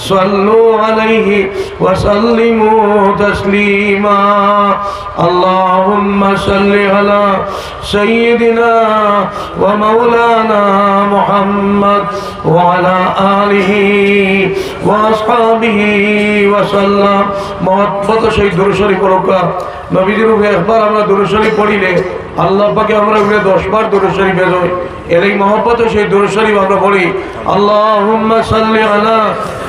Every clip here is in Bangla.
صلوا عليه وسلموا تسليما اللهم صل على سيدنا ومولانا محمد وعلى آله وأصحابه وسلم محبت شهيد درشري পড়কা নবীজির উপরে একবার আমরা দুরুশরী পড়িলে আল্লাহ পাকে আমরা উপরে দশবার দুরুশরী বেরোই এর এই মহব্বত সেই দুরুশরী আমরা পড়ি আল্লাহুম্মা সাল্লি আলা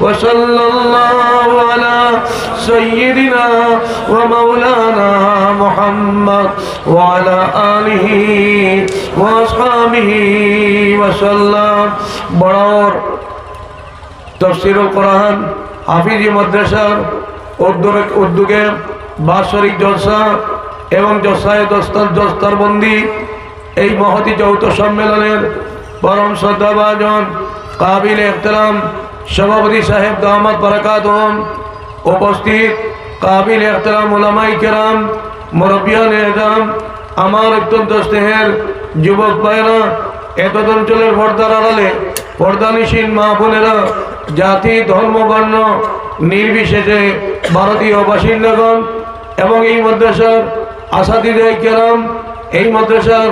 وصلى الله على سيدنا ومولانا محمد وعلى آله وأصحابه وسلم বড়র তফসিরুল কোরআন হাফিজি মাদ্রাসার উদ্যোগে উদ্যোগে বাৎসরিক জলসা এবং জলসায় দস্তার দস্তারবন্দি এই মহতি যৌথ সম্মেলনের পরম শ্রদ্ধাভাজন কাবিল এখতরাম সভাপতি সাহেব দামাদ বরকাত উপস্থিত কাবিল এখতরাম ওলামাই কেরাম, মুরব্বিয়ান এজাম আমার অত্যন্ত স্নেহের যুবক ভাইরা এত অঞ্চলের পর্দার আড়ালে পর্দানিসীন মা বোনেরা, জাতি, ধর্ম, বর্ণ, নির্বিশেষে ভারতীয় বাসিন্দাগণ এবং এই মাদ্রাসার আসাদিদাই কেরাম, এই মাদ্রাসার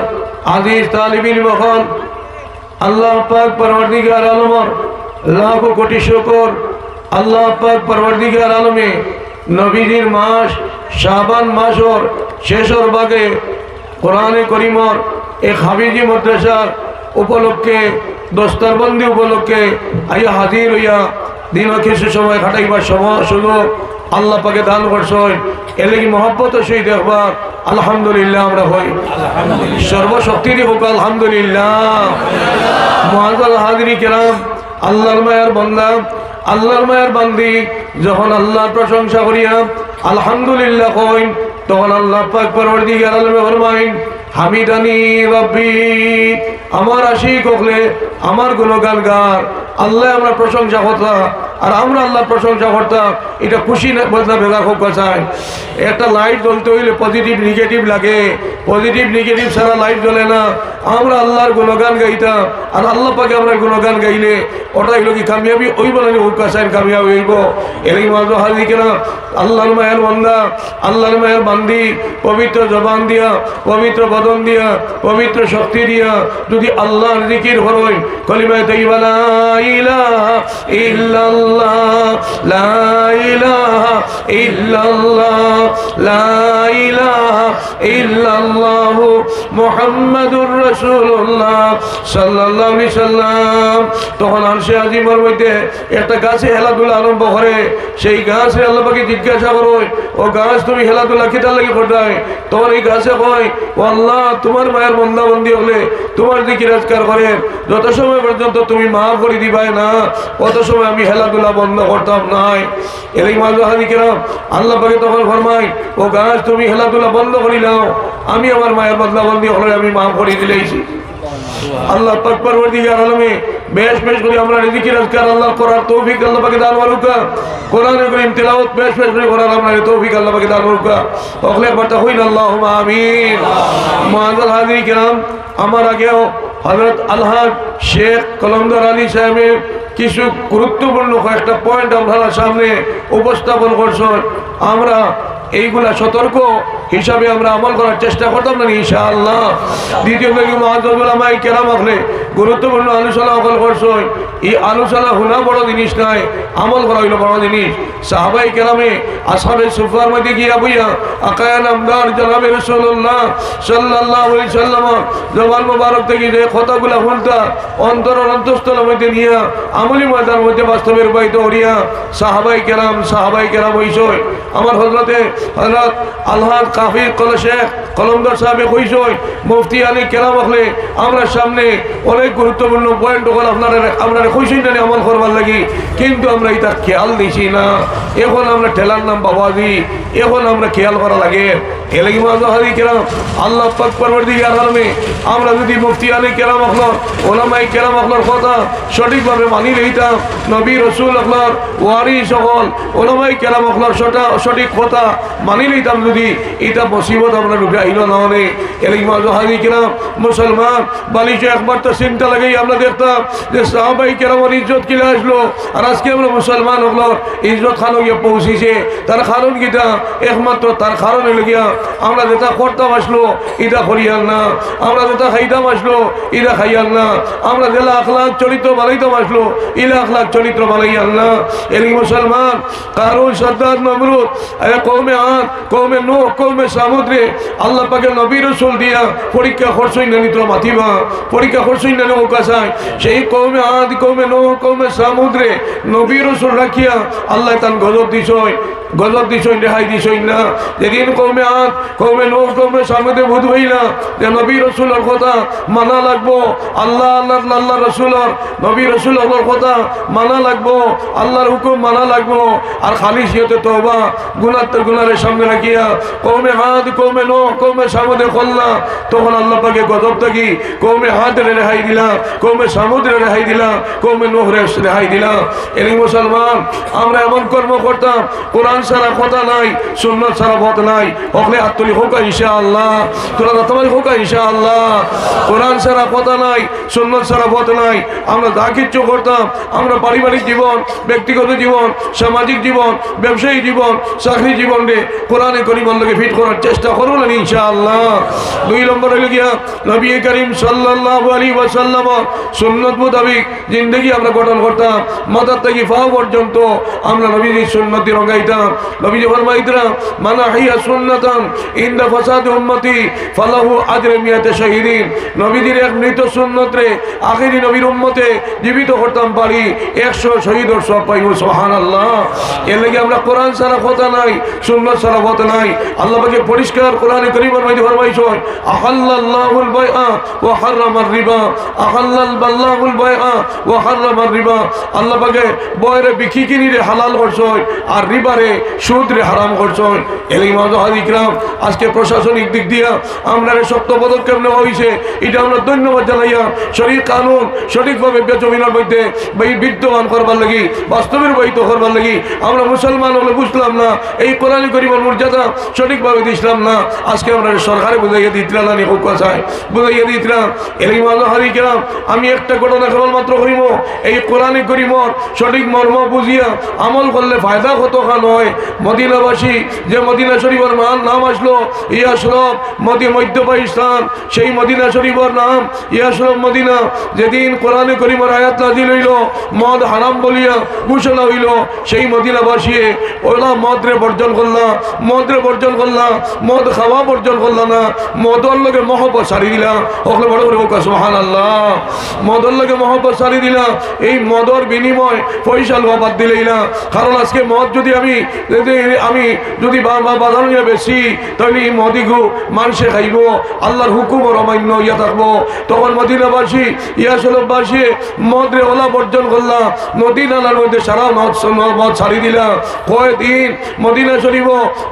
আদিস তালিবিল বখন আল্লাহ পাক পরবর্তীকার আলমর লাখ কোটি শুকর আল্লাহ পাক পরবর্তীকার আলমে নবীজির মাস শাবান মাসর শেষর বাগে কোরআনে করিমর এক হাবিজি মাদ্রাসার উপলক্ষে দস্তারবন্দি উপলক্ষে আইয়া হাজির হইয়া দিন কিছু সময় খাটাইবার সময় সুযোগ আল্লাহ পাকে দান করছেন। এলেকি মহব্বত সেই দেখবার আলহামদুলিল্লাহ আমরা হই। সর্বশক্তিরই হোক আলহামদুলিল্লাহ। মহাজাল হাজিরি কেরাম আল্লাহর মায়ের বন্দা, আল্লাহর মায়ের বান্দি, যখন আল্লাহর প্রশংসা করিয়া, আলহামদুলিল্লাহ কইন, তখন আল্লাহ পাক পরবর্তীকার আলমে ফরমাইন, হামিদানি বাব্বি আমার আশি কখলে আমার গুণগান গান আল্লাহ আমরা প্রশংসা করতাম আর আমরা আল্লাহর প্রশংসা করতাম, এটা খুশি না, বলতাম ভেগা খুব চাই একটা লাইট জ্বলতে হইলে পজিটিভ নেগেটিভ লাগে। পজিটিভ নেগেটিভ ছাড়া লাইট জ্বলে না। আমরা আল্লাহর গুণগান গাইতাম, আর আল্লাহ পাকে আমরা গুণগান গাইলে ওটা হইল কি কামিয়াবি? ওই বলে হুক চাই কামিয়াবি হইব। এরই মাঝে হাজি কেনা আল্লাহর মায়ের বন্দা, আল্লাহর মায়ের বান্দি, পবিত্র জবান দিয়া, পবিত্র বদন দিয়া, পবিত্র শক্তি দিয়া, যদি আল্লাহর জিকির হরই কলিমায় তাইবা লা ইলাহা মধ্যে একটা গাছে আরম্ভ করে, সেই গাছে আল্লাহ জিজ্ঞাসা করো, ও গাছ, তুমি খেলাধুলা কিতার লাগে করতে তোমার এই গাছে কয় ও আল্লাহ তোমার মায়ের বন্দা বন্দি হলে তোমার দিকে রাজকার করে, যত সময় পর্যন্ত তুমি মা করে দিবাই না, অত সময় আমি খেলাধুলা বন্ধ করতাম নাই। এরই মাঝে হাদিকেরাম আল্লাহ পাকে তখন ফরমাই ও গাছ, তুমি খেলাধুলা বন্ধ করিলাও আমি আমার মায়ের বন্দা বন্দি হলে আমি মা করে দিলেইছি আল্লাহ পাক আলমে বেশ বেশ করে আমরা রিজিকের আজকার আল্লাহ করার তৌফিক আল্লাহ পাকে দান মারুকা কোরআনে করিম তেলাওয়াত বেশ বেশ করে করার আমরা তৌফিক আল্লাহ পাকে দান মারুকা ওখলে একবার হইল আল্লাহুম্মা আমিন। মুআজ্জাল হাজির কিরাম, আমার আগেও হযরত আলহাজ শেখ কলমদার আলী সাহেবের কিছু গুরুত্বপূর্ণ কয়েকটা পয়েন্ট আপনারা সামনে উপস্থাপন করছেন আমরা এইগুলা সতর্ক হিসাবে আমরা আমল করার চেষ্টা করতাম না, ইনশাআল্লাহ। দ্বিতীয় ব্যক্তি মহাজমাই কেরাম হলে গুরুত্বপূর্ণ আলোচনা অকল করছেন। এই আলোচনা শোনা বড় জিনিস নাই আমল করা হইল বড় জিনিস। সাহাবাই কেরামে আসামে সুফার মধ্যে গিয়া বইয়া আকায়া নামদার জনাবে রসুল্লাহ সাল্লাহ সাল্লাম জবান মুবারক থেকে যে কথাগুলা শুনতা, অন্তর অন্তঃস্থলের মধ্যে নিয়ে আমলি ময়দার মধ্যে বাস্তবে রূপায়িত করিয়া সাহাবাই কেরাম সাহাবাই কেরাম হইসই। আমার হজরতে কাফির কলমদার সাহেবে কইসই, মুফতি আলী হলে আমরা সামনে অনেক গুরুত্বপূর্ণ পয়েন্ট হল আপনারা আপনারা কইসই না করবার লাগি। কিন্তু আমরা এটা খেয়াল দিছি না। এখন আমরা ঠেলার নাম এখন আমরা খেয়াল করা লাগে। যদি মুফতি আলী কেরাম আখলার ওলামাই কেরাম আখলার কথা সঠিকভাবে মানি লইতাম, নবী রসুল আখলার ওয়ারি সকল ওলামাই কেরাম আখলার সঠিক কথা মানি লইতাম যদি এটা মুসিবত আমরা ঢুকে আইল না মানে এলাকি মাঝহারি কেরাম, মুসলমান, বালিশে একবার তো চিন্তা লাগেই আমরা দেখতাম যে সাহাবাই কেরামের ইজ্জত কিনে আসলো। আর আজকে আমরা মুসলমান হলো, ইজ্জত খানো গিয়ে পৌঁছিছে, তার কারণ কিটা? একমাত্র তার কারণ হইল গিয়া আমরা যেটা করতাম আসলো, এটা করিয়ান না। আমরা যেটা খাইতাম আসলো, এটা খাইয়ান না। আমরা যেটা আখলাখ চরিত্র বানাইতাম আসলো, ইলা আখলাখ চরিত্র বানাইয়ান না। এলি মুসলমান, কারুন সর্দার নমরুদ কৌমে আন কৌমে নো কৌমে সামুদ্রে আল্লাহ পাকে নবী রসুল দিয়া পরীক্ষা খরচই না নিত্র মাতিবা পরীক্ষা খরচই না নৌকা চায় সেই কৌমে আদ কৌমে নো কৌমে সামুদ্রে নবী রসুল রাখিয়া আল্লাহ তান গজব দিছই গজব দিছই, রেহাই দিছই না। যেদিন কৌমে আদ কৌমে নো কৌমে সামুদ্রে ভূত হইলা, যে নবী রসুলের কথা মানা লাগবো, আল্লাহ আল্লাহ আল্লাহ রসুলের, নবী রসুলের কথা মানা লাগবো, আল্লাহর হুকুম মানা লাগবো, আর খালি সিহতে তোবা গুনাত্তর গুনারের সামনে রাখিয়া কৌমে হাত কৌমে নো কৌমে সামুদ্রে খোল্লা। তখন আল্লাহ পাকে গজব থাকি কৌমে হাতের রেহাই দিলা কৌমে সামুদ্রে রেহাই দিলা কৌমে নোহরে রেহাই দিলা। এলি মুসলমান, আমরা এমন কর্ম করতাম, কোরআন সারা কথা নাই, সুন্নত সারা পথ নাই। ওখানে আত্মলি হোক ইনশা আল্লাহ তোরা তোমার হোক ইনশা আল্লাহ কোরআন সারা কথা নাই, সুন্নত সারা পথ নাই। আমরা যা কিচ্ছু করতাম, আমরা পারিবারিক জীবন, ব্যক্তিগত জীবন, সামাজিক জীবন ব্যবসায়িক জীবন, চাকরি জীবন রে। কোরআনে করিমল্লকে ফিট করার চেষ্টা করব না ইনশাআল্লাহ। দুই নম্বর হইল গিয়া নবী করিম সাল্লাল্লাহু আলাইহি ওয়াসাল্লাম সুন্নত মোতাবিক জিন্দগি আমরা গঠন করতাম। মাথার থেকে ফাও পর্যন্ত আমরা নবীজির সুন্নতি রঙাইতাম নবীজি ফরমাইতাম মানা হিয়া সুন্নাতান ইন্দা ফাসাদ উম্মতি ফালাহু আজরে মিয়াতে শহীদিন। নবীজির এক মৃত সুন্নত রে আখেরি নবীর উম্মতে জীবিত করতাম পারি একশো শহীদর সব পাইব সোহান আল্লাহ এর লাগে আমরা কোরআন সারা কথা নাই, সুন্নত আজকে প্রশাসনিক দিক দিয়া আমরা শক্ত পদক্ষেপ নেওয়া হয়েছে এটা আমরা ধন্যবাদ জানাইয়া শরীর কানুন, সঠিকভাবে জমিনের মধ্যে বিদ্যমান করবার লাগি বাস্তবের বহিত করবার লাগি। আমরা মুসলমান হলে বুঝলাম না, এই কোরআন করিমার মর্যাদা। সঠিকভাবে দিছিলাম না। আজকে আমরা সরকারে বুঝাইয়া দিতলাম না হোক কথায় বুঝাইয়া দিতলাম এলাই মাঝহারি গেলাম আমি একটা ঘটনা কেবলমাত্র করিব। এই কোরআনে করিমর সঠিক মর্ম বুঝিয়া আমল করলে ফায়দা কত খান হয়? মদিনাবাসী, যে মদিনা শরীফের মান নাম আসলো ইয়া সরব মদি মধ্য পাকিস্তান। সেই মদিনা শরীফের নাম ইয়া সরব মদিনা। যেদিন কোরআনে করিমর আয়াত নাজিল হইল, মদ হারাম বলিয়া ঘোষণা হইল, সেই মদিনাবাসী ওলা মদরে বর্জন করলা। মদরে বর্জন করলা মদ খাওয়া বর্জন করলা না, মদর লগে মহব্বত সারি দিলা। ওখানে বড় করে ওকা সোহান আল্লাহ মদর লগে মহব্বত সারি দিলা, এই মদর বিনিময় পয়সা লোয়া বাদ দিলেই না। কারণ আজকে মদ যদি আমি আমি, যদি বাজার নিয়ে বেশি, তাহলে এই মদিগু মানুষে খাইব, আল্লাহর হুকুম ও অমান্য ইয়া থাকব। তখন মদিনাবাসী, ইয়াসলবাসী মদরে ওলা বর্জন করলাম নদী নালার মধ্যে সারা মদ মদ ছাড়ি দিলাম কয়দিন মদিনা শরীফ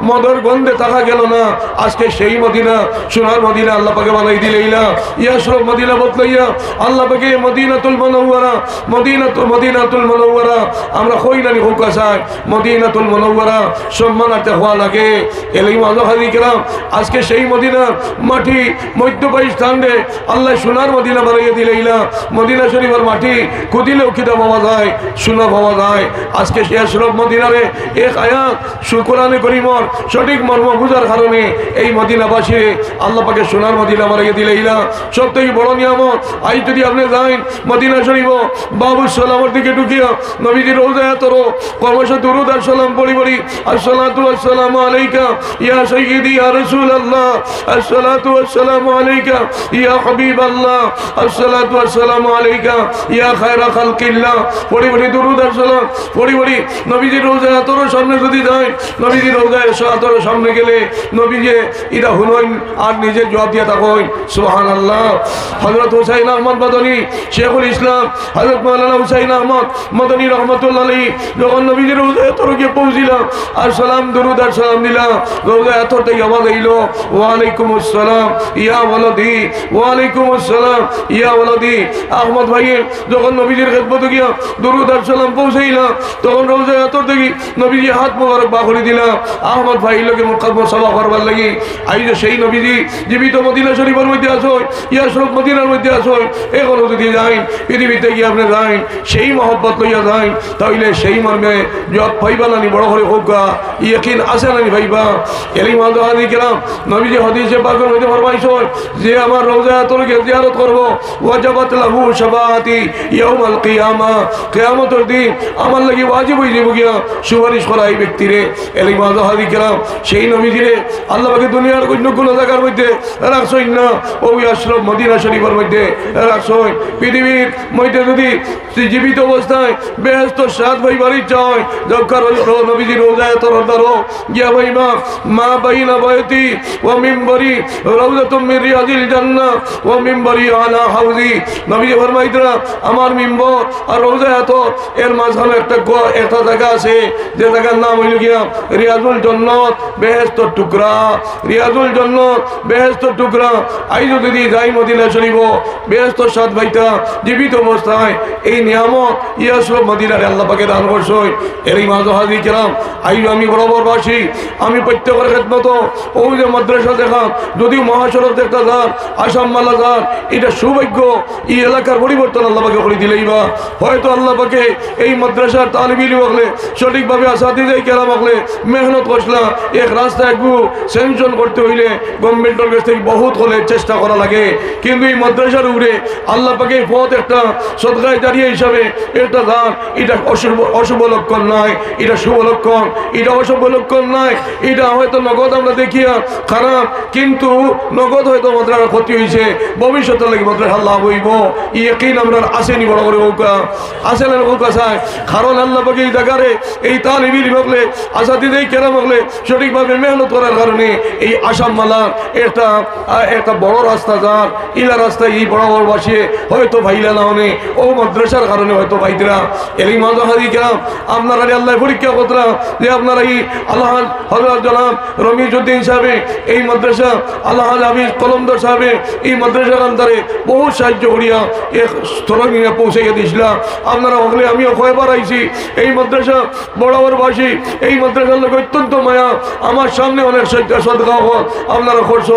মদর গন্ধে থাকা গেল না। আজকে সেই মদিনা, সোনার মদিনা আল্লাহ পাকে বানাই দিলেই না ইয়াসরফ মদিনা বদলাইয়া আল্লাহ পাকে মদিনাতুল মনৌয়ারা মদিনাতুল মদিনাতুল মনৌয়ারা আমরা কই নানি হোক আসায় মদিনাতুল মনৌয়ারা সম্মানার্থে হওয়া লাগে। এলাই মাঝহারি কেরাম, আজকে সেই মদিনা মাটি মধ্যপাই স্থান আল্লাহ সোনার মদিনা বানাইয়া দিলেই না মদিনা শরীফের মাটি কুদিলেও খিদা পাওয়া যায়, সোনা পাওয়া যায়। আজকে সে আশরফ মদিনারে এক আয়াত শুকুরানে করিমর সঠিক মর্ম বুঝার কারণে এই মদিনাবাসী আল্লাহ পাকে সোনার মদিনা বানাইয়া দিলেই না সব থেকে বড় নিয়ামত। আই যদি আপনি যাইন, মদিনা শরীফ, বাবু সালামের দিকে ঢুকিয়া নবীজি রোজা তরো ক্রমশ দুরুদ আর সালাম পড়ি পড়ি, আসসালাতু আসসালামু আলাইকা, ইয়া সাইয়্যিদি, ইয়া রাসূলুল্লাহ, আসসালাতু আসসালামু আলাইকা, ইয়া হাবিবাল্লাহ, আসসালাতু আসসালামু আলাইকা, ইয়া খায়রা খালকিল্লাহ। পড়ি পড়ি দুরুদ আর সালাম, পড়ি পড়ি নবীজি রোজা তোর সামনে যদি যায় নবীজি রোজা এসে তোর সামনে গেলে নবীজি ইরা হুনইন আর নিজে জবাব দিয়া থাকই সুবহানাল্লাহ। হযরত হুসাইন আহমদ বাদনী শেখুল ইসলাম, হযরত মাওলানা হুসাইন আহমদ মদনী রহমতুল্লাহ আলী যখন নবীজির এতর গিয়ে পৌঁছিলাম, আর সালাম, দরুদ আর সালাম দিলাম রোজা এতটাই আওয়াজ আইল ওয়ালাইকুম আসসালাম ইয়া ওয়ালাদি ওয়ালাইকুম আসসালাম ইয়া ওয়ালাদি। আহমদ ভাইয়ের যখন নবীজির খেদমত গিয়া দরুদ আর সালাম পৌঁছাইলাম, তখন রোজা এতর দেখি নবীজি হাত মোবারক বাখরি দিলাম আহমদ ভাই লোকে সভা করবার লাগি। যে সেই নবীজি, জীবিত মদিনা শরীফের মধ্যে আসো ইয়া সব মদিনার মধ্যে আসো এখনও যদি যাইন, পৃথিবীতে গিয়ে আপনি যাইন, সেই মহব্বত লইয়া যাইন, তাইলে সেই মর্মে জব ভাইবা নানি, বড় করে হোক গা, ইয়কিন আছে নানি ভাইবা। এলি মাঝে হাদি গেলাম নবীজি হদিসে পাগল হইতে ফরমাইছ, যে আমার রোজা তোরকে জিয়ারত করব, ওয়াজাবাত লাহু শাফাআতি ইয়াউমাল কিয়ামা। কিয়ামতের দিন আমার লাগি ওয়াজিব হয়ে যাব গিয়া, সুপারিশ করা এই ব্যক্তিরে। এলি মাঝে হাদি গেলাম সেই নবীজিরে আল্লাহ পাকে দুনিয়ার অন্য কোনো জায়গার মধ্যে রাখছই না ওই আশ্রম মদিনা শরীফের মধ্যে রাখছই পৃথিবীর মধ্যে যদি জীবিত অবস্থায় বেহস্ত সাত ভাই বাড়ির চায় যখন নবীজি রোজায় তোর ধরো গিয়া ভাই মা মা বাইনা বয়তি ও মিম্বরি রৌজাতুম মির রিয়াজিল জান্নাহ ও মিম্বরি আলা হাউজি। নবীজি ফরমাইতরা আমার মিম্বর আর তোর এর মাঝখানে একটা একটা জায়গা আছে, যে জায়গার নাম হইল গিয়া রিয়াজুল জন্নত বেহেস্তর টুকরা। রিয়াজুল জন্নত বেহেস্তর টুকরা। আই যদি যাই মদিনা শরীফ বেহেস্তর সাত ভাইটা জীবিত অবস্থায় এই নিয়ামত ইয়াসব মদিনারে আল্লাহ পাকে দান করছই এরই মাঝে হাজি কেরাম আই আমি বরাবরবাসী, আমি প্রত্যেকের খেদমত ওই যে মাদ্রাসা দেখাম যদিও মহাসড়ক দেখা যান আসাম মালা যান এটা সৌভাগ্য, এই এলাকার পরিবর্তন আল্লাহ পাকে করে দিলেই বা। হয়তো আল্লাহ পাকে এই মাদ্রাসার তালিবিল বকলে, সঠিকভাবে আসাদিদে কেরাম বকলে, মেহনত করছিলাম এক রাস্তা একটু সেনশন করতে হইলে গভর্নমেন্টের কাছ থেকে বহুত হলে চেষ্টা করা লাগে। কিন্তু এই মাদ্রাসার উপরে আল্লাহ পাকে পথ একটা সদগায় দাঁড়িয়ে হিসাবে এটা দান, এটা অশুভ লক্ষণ নয়, এটা শুভ লক্ষণ, এটা অশুভ লক্ষণ নয়, এটা হয়তো নগদ আমরা দেখিয়া খারাপ, কিন্তু নগদ হয়তো মাদ্রাসার ক্ষতি হয়েছে ভবিষ্যতে লাগে মাদ্রাসা লাভ হইব। ইয়কিন আমরা আসেনি বড় করে ওকা আসেন ওকা চায় কারণ আল্লাহ পাকে এই জায়গারে এই তালিবির বকলে আসাদিদেই কেনা বকলে সঠিকভাবে মেহনত করার কারণে এই আসাম মালার একটা একটা বড় রাস্তা যার। ইলা রাস্তায় এই বড় বাসিয়ে হয়তো ভাইলা না হনে ও মাদ্রাসার কারণে হয়তো ভাইতরা। এলি মাঝে হাজি আপনারা আল্লাহ পরীক্ষা করতাম যে আপনারা এই আল্লাহ হজরত জনাব রমিজুদ্দিন সাহেবে, এই মাদ্রাসা আল্লাহ হাবিজ কলমদার সাহেবে, এই মাদ্রাসার আন্দারে বহু সাহায্য করিয়া এক স্তরে পৌঁছাইয়া দিয়েছিলাম আপনারা হলে আমিও কয়বার আইছি, এই মাদ্রাসা বড় বরাবরবাসী এই মাদ্রাসার লোক অত্যন্ত মায়া। আমার সামনে অনেক সজ্জা সদগা হল আপনারা খরচ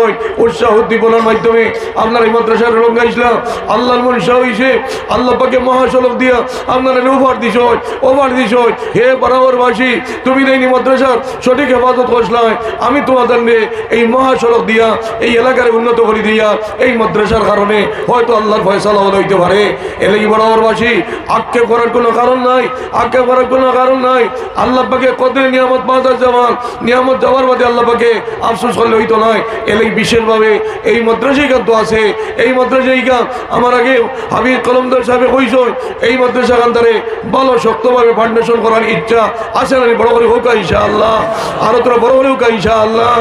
উৎসাহ উদ্দীপনার মাধ্যমে আপনার এই মাদ্রাসার রঙ্গা ইসলাম আল্লাহর মনসা হইছে। আল্লাহ পাকে মহাসলক দিয়া আপনারা ওভার দিছ ওভার দিছ হে বরাবরবাসী তুমি দেয়নি মাদ্রাসার সঠিক হেফাজত করছিলাম আমি তোমাদের এই মহাসড়ক দিয়া, এই এলাকার উন্নত করে দিয়া এই মাদ্রাসার কারণে হয়তো আল্লাহর ফয়সালা হইতে পারে। এলাকি বরাবরবাসী আক্ষেপ করার কোনো কারণ নাই, আক্ষেপ করার কোনো কারণ নাই। আল্লাহ পাকে কদরে নিয়ামত পাওয়া যাওয়ান নিয়ামত যাওয়ার বাদে আল্লাহ পাকে আফসোস করলে হইতো নয় এলাকি বিশেষভাবে এই মাদ্রাসাই গান তো আছে। এই মাদ্রাসাই গান আমার আগে হাবিব কলমদার সাহেব কইস এই মাদ্রাসা গান্তারে ভালো, শক্তভাবে ফাউন্ডেশন করার ইচ্ছা আছে না বড় করে হোক ইনশা আল্লাহ আরও তোরা বড় করে হোক ইনশা আল্লাহ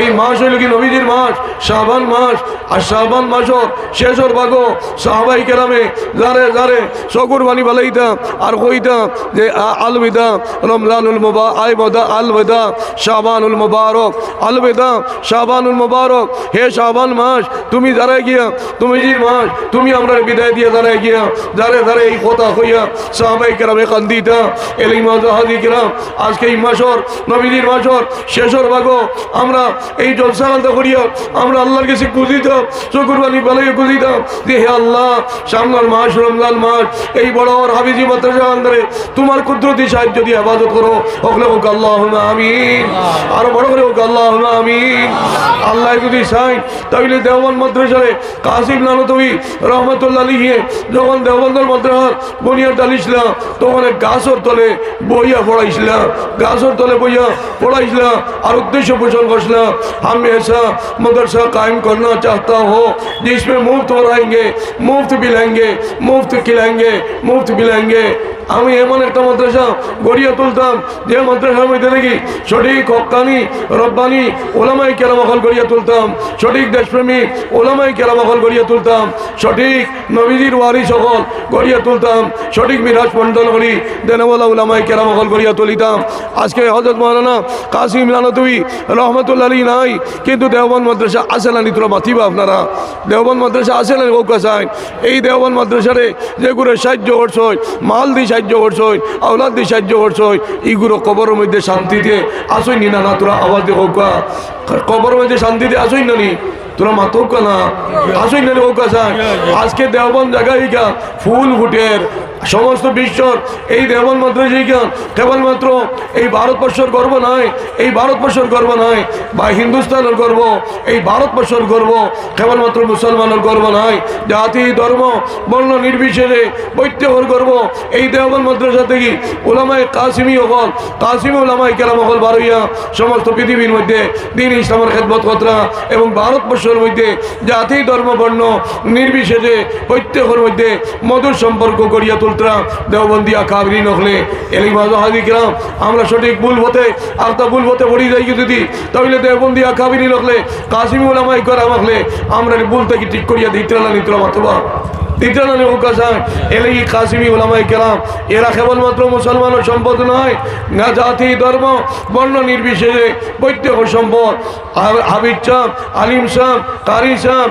এই মাস হইল কি নবীজির মাস? শাবান মাস। আর শাবান মাসও শেষর ভাগো সাহাবাই কেরামে যারে যারে শকুর বাণী বালাইতাম আর কইতাম যে আলবিদা রমজানুল মুবা আই বদা আলবিদা, শাবানুল মুবারক, আলবিদা, শাবানুল মুবারক। হে শাবান মাস, তুমি দাঁড়ায় গিয়া, তুমি জির মাস, তুমি আমরা বিদায় দিয়ে দাঁড়ায় গিয়া, যারে যারে এই কথা হইয়া সাহাবাই কেরামে কান্দিতা এলি মাস হাদি কেরাম, আজকে এই মাসর, নবীজির মাসর, শেষর ভাগো আমরা এই জলসাকান্ত করিয়া, আমরা আল্লাহর কাছে কুজিতাম চকুরবানি বালাইয়ে কুজিতাম যে হে আল্লাহ, সামনের মাস, রমজান মাস, এই বড় হাবিজি আন্দরে তোমার কুদরতি সাহায্য দিয়ে হেফাজত করো। হোক আল্লাহ আমিন আরো বড় করে হোক আল্লাহ আমিন আল্লাহ যদি চাই তাহলে দেওয়ান মাদ্রাসারে কাসিম নানতবি রহমতুল্লাহ লিখিয়ে যখন দেওবন্দর মাদ্রাসার বুনিয়াদ ডালিছিলাম তখন এক গাছর তলে বইয়া পড়াইছিলাম গাছর তলে বইয়া পড়াইছিলাম আর उद्देश्य पोषण करना हम ऐसा मदरसा कायम करना चाहता हो जिसमें मुफ्त पढ़ाएंगे मुफ्त पिलाएंगे मुफ्त खिलाएंगे मुफ्त पिलाएंगे আমি এমন একটা মাদ্রাসা গড়িয়ে তুলতাম, যে মাদ্রাসার মধ্যে দেখি সঠিক হকানি, রব্বানি ওলামাই কেরামহল গড়িয়ে তুলতাম, সঠিক দেশপ্রেমিক ওলামাই কেরামহল গড়িয়ে তুলতাম, সঠিক নবীজির ওয়ারি সকল গড়িয়ে তুলতাম, সঠিক মিরাজ মন্ডল করি দেনওয়ালা উলামাই কেরামহল গড়িয়ে তুলিতাম। আজকে হজরত মৌলানা কাসিম লানতুই রহমতুল্লাহ আলী নাই, কিন্তু দেওবন মাদ্রাসা আসে না, নিত্র মাতিবা আপনারা। দেওবন মাদ্রাসা আসে না এই দেওবন মাদ্রাসারে যেগুলো সাহায্য করছই মাল দিয়ে সাহায্য করছই, আওলাদ দিয়ে সাহায্য করছই। ইগুলো কবরের মধ্যে শান্তিতে আসই নি না না তোরা আওয়াজ দিয়ে হোক কবরের মধ্যে শান্তিতে আসই না নি, তোরা মাতো না। আসই না হোক আজকে দেওবন জায়গায় ফুল ফুটের সমস্ত বিশ্বর এই মাদ্রাসায় গা কেবলমাত্র এই ভারতবর্ষের গর্ব নয়, এই ভারতবর্ষের গর্ব নয়, বা হিন্দুস্তানের গর্ব, এই ভারতবর্ষের গর্ব কেবলমাত্র মুসলমানের গর্ব নয়, জাতি, ধর্ম, বর্ণ নির্বিশেষে বৈত্যহর গর্ব, এই দেওবন মাদ্রাসা থেকে ওলামায় কাসিমি হল, কাসিমি ওলামায় কেরাম হল বারইয়া, সমস্ত পৃথিবীর মধ্যে দিন ইসলামের খেদমত কতরা এবং ভারতবর্ষের মধ্যে জাতি, ধর্ম, বর্ণ নির্বিশেষে প্রত্যেকের মধ্যে মধুর সম্পর্ক গড়িয়া তুলতরা দেওবন্দিয়া কাবরি নখলে এলিমাজ হাজিগ্রাম আমরা সঠিক ভুল পথে, আর তা ভুল পথে পড়ি যাই যদি তাহলে দেওবন্দিয়া কাবিরি নখলে কাসিমি ওলামাই করা মাখলে, আমরা ভুল থেকে ঠিক করিয়া দিতে নিত্র মাতবা। তিনজনের উকাশায় এলেই কাসিমি ওলামাই কেরাম। এরা কেবলমাত্র মুসলমানের সম্পদ নয়, না জাতি, ধর্ম, বর্ণ নির্বিশেষে প্রত্যেক সম্পদ। হাবিব সাহ আলিম সাহ কারি সাহ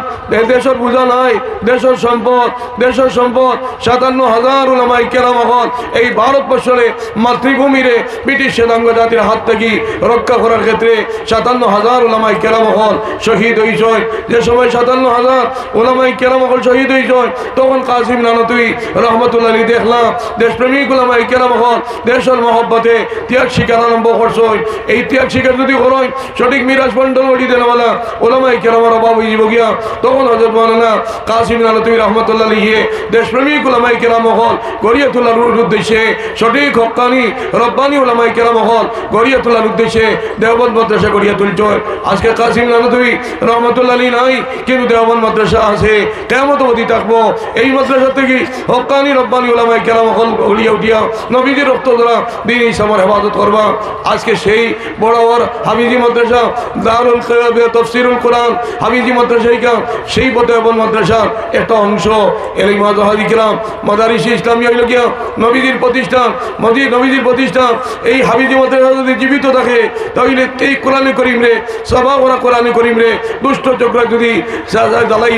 দেশের বোঝা নাই, দেশের সম্পদ দেশের সম্পদ। সাতান্ন হাজার ওলামাই কেরাম হল এই ভারতবর্ষরে মাতৃভূমিরে ব্রিটিশ শ্বেতাঙ্গ জাতির হাত থেকে রক্ষা করার ক্ষেত্রে সাতান্ন হাজার ওলামাই কেরাম হল শহীদ হয়েছেন। যে সময় সাতান্ন হাজার ওলামাই কেরাম হল শহীদ হয়েছেন তখন কাসিম নানতুই রহমতুল্লাহ আলী দেখলাম। দেশপ্রেমিক ওলামাই কেরাম হল দেশের মহব্বতে ত্যাগ শিকার আরম্ভ করছেন। এই ত্যাগ শিকার যদি করেন, সঠিক মিরাজ মন্ডল বলি দেনওয়ালা ওলামাই কেরামের অভাব গিয়া। তখন হজরত মানানা কাসিম নানতুই রহমতুল্লাহ আলীহে দেশপ্রেমিক ওলামাই কেরাম হল গড়িয়ে তোলার উদ্দেশ্যে সঠিক হকানি, রব্বানি ওলামাই কেরাম হল গড়িয়ে তোলার উদ্দেশ্যে দেওবন্দ মাদ্রাসা গড়িয়ে তুলছ আজকে কাসিম নানতুই রহমতুল্লাহ আলী নাই, কিন্তু দেওবন্দ মাদ্রাসা আছে কেমন অবধি থাকব। এই মাদ্রাসা থেকে হকানি রব্বানি ওলামাই কেরাম হল গড়িয়ে উঠিয়া নবীজির রক্ত দ্বারা দিন ইসলামের হেফাজত করবা। আজকে সেই বড় বড় হাবিজি মাদ্রাসা, দারুল তফসিরুল কোরআন হাবিজি মাদ্রাসা ইকাম সেই দেওবন্দ মাদ্রাসার একটা অংশ। এর মাজাহাদি কিরাম, মাদারিস ইসলামী হইল গিয়া নবীজির প্রতিষ্ঠান মজি নবীজির প্রতিষ্ঠান, এই হাবিজি মাদ্রাসা যদি জীবিত থাকে, তাহলে এই কোরআনে করিম রে সভা ওরা কোরআনে করিম রে, দুষ্ট চক্র যদি জ্বালাই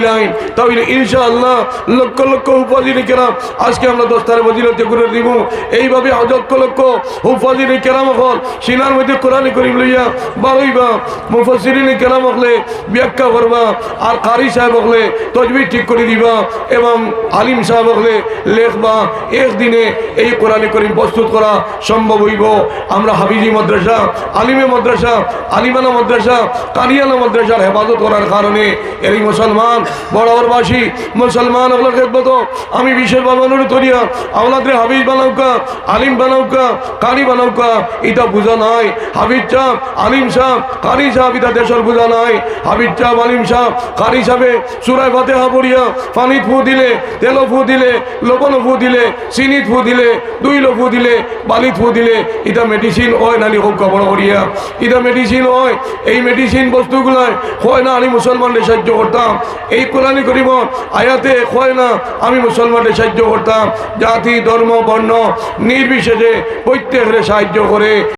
তাহলে ইনশাআল্লাহ লক্ষ লক্ষ উপাজিনী কেরাম। আজকে আমরা দশটারে বজিলতে করে দিব। এইভাবে লক্ষ লক্ষ উপাজিনী কেরাম হল সিনার মধ্যে কোরআনে করিম লইয়া বারইবা মুফসিরিনী কেরাম হলে ব্যাখ্যা করবা। আর কারি সাহেব হলে তজবি ঠিক করে দিবা। এবং আলিম সাহেব হলে লেখবা। একদিনে এই কোরআনে করিম প্রস্তুত করা সম্ভব হইব। আমরা হাবিজি মাদ্রাসা, আলিমে মাদ্রাসা, আলিমানা মাদ্রাসা কারিয়ানা মাদ্রাসার হেফাজত করার কারণে এই মুসলমান বড়বাসী মুসলমান হলো খেদমত আমি বিশেষভাবে অনুরোধ করিয়া, আওলাদরে হাবিজ বানাউকা আলিম বানাউকা কারি বানাউকা এটা বোঝা নাই। হাবিজ সাহ আলিম সাহ কারি সাহ এটা দেশের বোঝা নাই। হাবিজ সাহ আলিম সাহ কারি সাহেবে সুরায় ফাতেহা পড়িয়া পানিত ফু দিলে, তেল ফু দিলে লবণ ফু দিলে চিনিত ফু দিলে দুই ফু দিলে, বালিত ফু দিলে, এটা মেডিসিন হয় নানি হোক বড় করিয়া। এটা মেডিসিন হয়, এই মেডিসিন বস্তুগুলাই হয় না, আমি মুসলমানদের সাহায্য করতাম। এই কোরআনী করিব আয়াতে হয় না। আমি মুসলমানদের সাহায্য করতাম। জাতি ধর্ম বর্ণ নির্বিশেষে প্রত্যেকের সাহায্য করে।